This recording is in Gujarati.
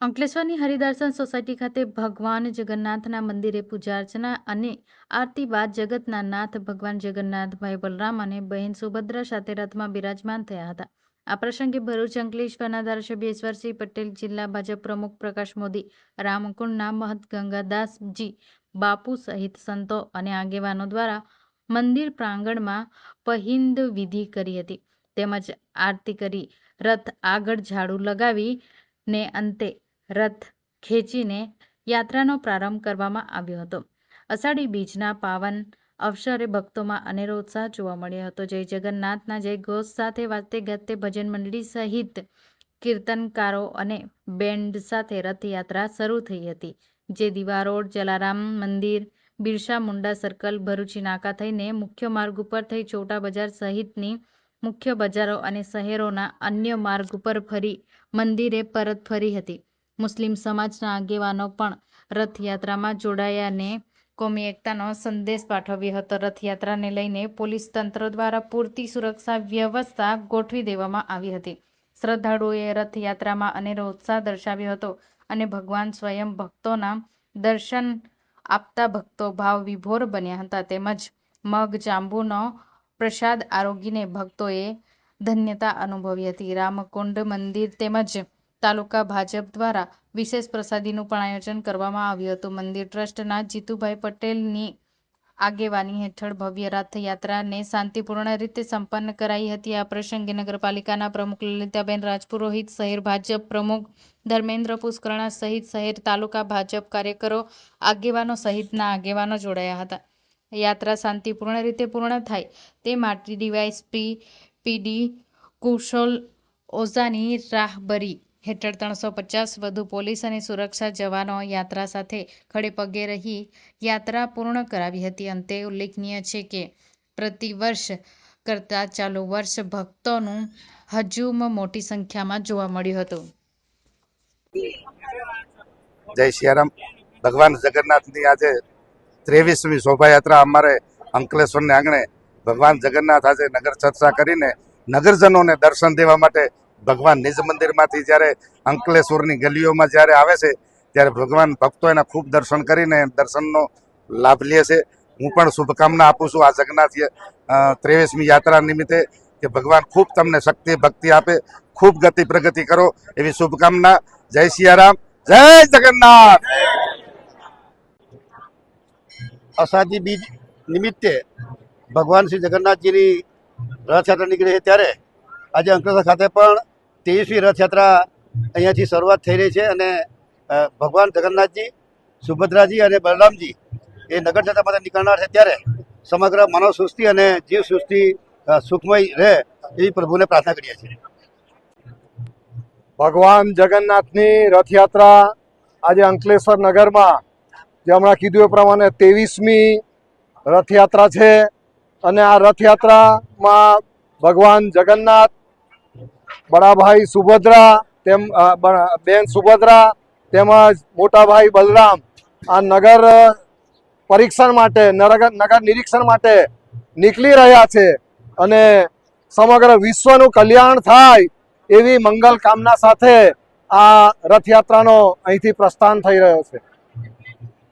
અંકલેશ્વરની હરિદર્શન સોસાયટી ખાતે ભગવાન જગન્નાથના મંદિરે પૂજા અર્ચના અને આરતી બાદ જગતના નાથ ભગવાન જગન્નાથ, ભાઈ બલરામ અને બહેન સુભદ્રા સાથે રથમાં બિરાજમાન થયા હતા. આ પ્રસંગે ભરૂચ અંકલેશ્વરના ધારાસભ્ય ઈશ્વરસિંહ પટેલ, જિલ્લા ભાજપ પ્રમુખ પ્રકાશ મોદી, રામકુંડના મહંત ગંગાદાસજી બાપુ સહિત સંતો અને આગેવાનો દ્વારા મંદિર પ્રાંગણમાં પહિંદ વિધિ કરી હતી. તેમજ આરતી કરી, રથ આગળ ઝાડુ લગાવી ને અંતે રથ ખેંચીને યાત્રાનો પ્રારંભ કરવામાં આવ્યો હતો. અષાઢી બીજના પાવન અવસરે ભક્તોમાં અનેરો ઉત્સાહ જોવા મળ્યો હતો. જય જગન્નાથના જય ઘોષ સાથે વાતે ગતે ભજન મંડળી સહિત કીર્તનકારો અને બેન્ડ સાથે રથયાત્રા શરૂ થઈ હતી. જે દીવા રોડ, જલારામ મંદિર, બિરસા મુંડા સર્કલ, ભરૂચી નાકા થઈને મુખ્ય માર્ગ ઉપર થઈ ચોટા બજાર સહિતની મુખ્ય બજારો અને શહેરોના અન્ય માર્ગ ઉપર ફરી મંદિરે પરત ફરી હતી. મુસ્લિમ સમાજના આગેવાનો પણ રથયાત્રામાં જોડાયા અને કોમી એકતાનો સંદેશ પાઠવ્યો હતો. રથયાત્રાને લઈને પોલીસ તંત્ર દ્વારા પૂરતી સુરક્ષા વ્યવસ્થા ગોઠવી દેવામાં આવી હતી. શ્રદ્ધાળુઓએ રથયાત્રામાં અનેરો ઉત્સાહ દર્શાવ્યો હતો અને ભગવાન સ્વયં ભક્તોના દર્શન આપતા ભક્તો ભાવ વિભોર બન્યા હતા. તેમજ મગ, જાંબુનો પ્રસાદ આરોગીને ભક્તોએ ધન્યતા અનુભવી હતી. રામકુંડ મંદિર તેમજ તાલુકા ભાજપ દ્વારા વિશેષ પ્રસાદીનું પણ આયોજન કરવામાં આવ્યું હતું. મંદિર ટ્રસ્ટના જીતુભાઈ પટેલની આગેવાની હેઠળ ભવ્ય રથયાત્રાને શાંતિપૂર્ણ રીતે સંપન્ન કરાઈ હતી. આ પ્રસંગે નગરપાલિકાના પ્રમુખ લલિતાબેન રાજપુરોહિત, શહેર ભાજપ પ્રમુખ ધર્મેન્દ્ર પુષ્કરણા સહિત શહેર તાલુકા ભાજપ કાર્યકરો, આગેવાનો સહિતના આગેવાનો જોડાયા હતા. યાત્રા શાંતિપૂર્ણ રીતે પૂર્ણ થાય તે માટે ડીવાયસપી, પીડી, કુશલ ઓઝાની રાહબરી હેઠળ ત્રણસો પચાસ વધુ પોલીસ અને સુરક્ષા જવાનો યાત્રા સાથે ખડે પગે રહી યાત્રા પૂર્ણ કરાવી હતી. અંતે ઉલ્લેખનીય છે કે પ્રતિવર્ષ કરતાં ચાલુ વર્ષ ભક્તોનું હજુમ મોટી સંખ્યામાં જોવા મળ્યું હતું. જય સિયારામ. ભગવાન જગન્નાથની આજે ત્રેવીસમી શોભાયાત્રા અમારે અંકલેશ્વરને આંગણે ભગવાન જગન્નાથ આજે નગર ચર્ચા કરીને નગરજનોને દર્શન દેવા માટે ભગવાન નિજ મંદિરમાંથી જ્યારે અંકલેશ્વરની ગલીઓમાં જ્યારે આવે છે, ત્યારે ભગવાન ભક્તો એના ખૂબ દર્શન કરીને દર્શનનો લાભ લે છે. હું પણ શુભકામના આપું છું આ જગન્નાથ ત્રેવીસમી યાત્રા નિમિત્તે કે ભગવાન ખૂબ તમને શક્તિ, ભક્તિ આપે, ખૂબ ગતિ પ્રગતિ કરો એવી શુભકામના. જય સિયારામ, જય જગન્નાથ! અષાઢી બીજ નિમિત્તે ભગવાન શ્રી જગન્નાથજીની રથયાત્રા નીકળી છે ત્યારે આજે અંકલેશ્વર ખાતે પણ ત્રેવીસમી રથયાત્રા અહીંયાથી શરૂઆત થઈ રહી છે અને ભગવાન જગન્નાથજી, સુભદ્રાજી અને બલરામજી એ નગર જતા માટે નીકળનાર છે ત્યારે સમગ્ર માનવ સૃષ્ટિ અને જીવ સૃષ્ટિ સુખમય રહે એવી પ્રભુને પ્રાર્થના કરીએ છીએ. ભગવાન જગન્નાથની રથયાત્રા આજે અંકલેશ્વર નગરમાં, જે હમણાં કીધું એ પ્રમાણે ત્રેવીસમી રથયાત્રા છે. અને આ રથયાત્રામાં ભગવાન જગન્નાથ બડાભાઈ સુભદ્રા, તેમ બેન સુભદ્રા, તેમજ મોટાભાઈ બલરામ, આ નગર પરીક્ષણ માટે નગર નિરીક્ષણ માટે નીકળી રહ્યા છે અને સમગ્ર વિશ્વનું કલ્યાણ થાય એવી મંગલ કામના સાથે આ રથયાત્રાનો અહીંથી પ્રસ્થાન થઈ રહ્યો છે.